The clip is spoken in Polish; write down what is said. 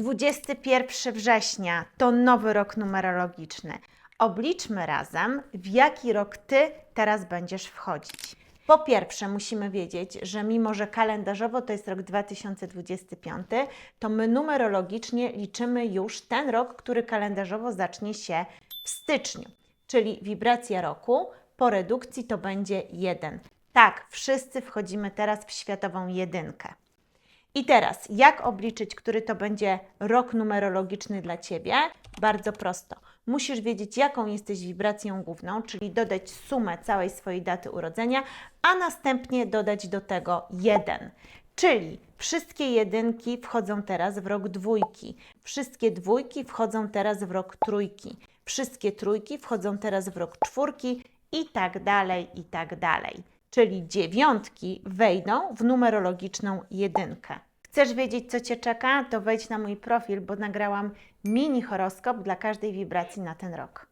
21 września to nowy rok numerologiczny. Obliczmy razem, w jaki rok Ty teraz będziesz wchodzić. Po pierwsze, musimy wiedzieć, że mimo, że kalendarzowo to jest rok 2025, to my numerologicznie liczymy już ten rok, który kalendarzowo zacznie się w styczniu, czyli wibracja roku po redukcji to będzie 1. Tak, wszyscy wchodzimy teraz w światową jedynkę. I teraz, jak obliczyć, który to będzie rok numerologiczny dla Ciebie? Bardzo prosto. Musisz wiedzieć, jaką jesteś wibracją główną, czyli dodać sumę całej swojej daty urodzenia, a następnie dodać do tego jeden. Czyli wszystkie jedynki wchodzą teraz w rok dwójki, wszystkie dwójki wchodzą teraz w rok trójki, wszystkie trójki wchodzą teraz w rok czwórki i tak dalej, i tak dalej. Czyli dziewiątki wejdą w numerologiczną jedynkę. Chcesz wiedzieć, co Cię czeka? To wejdź na mój profil, bo nagrałam mini horoskop dla każdej wibracji na ten rok.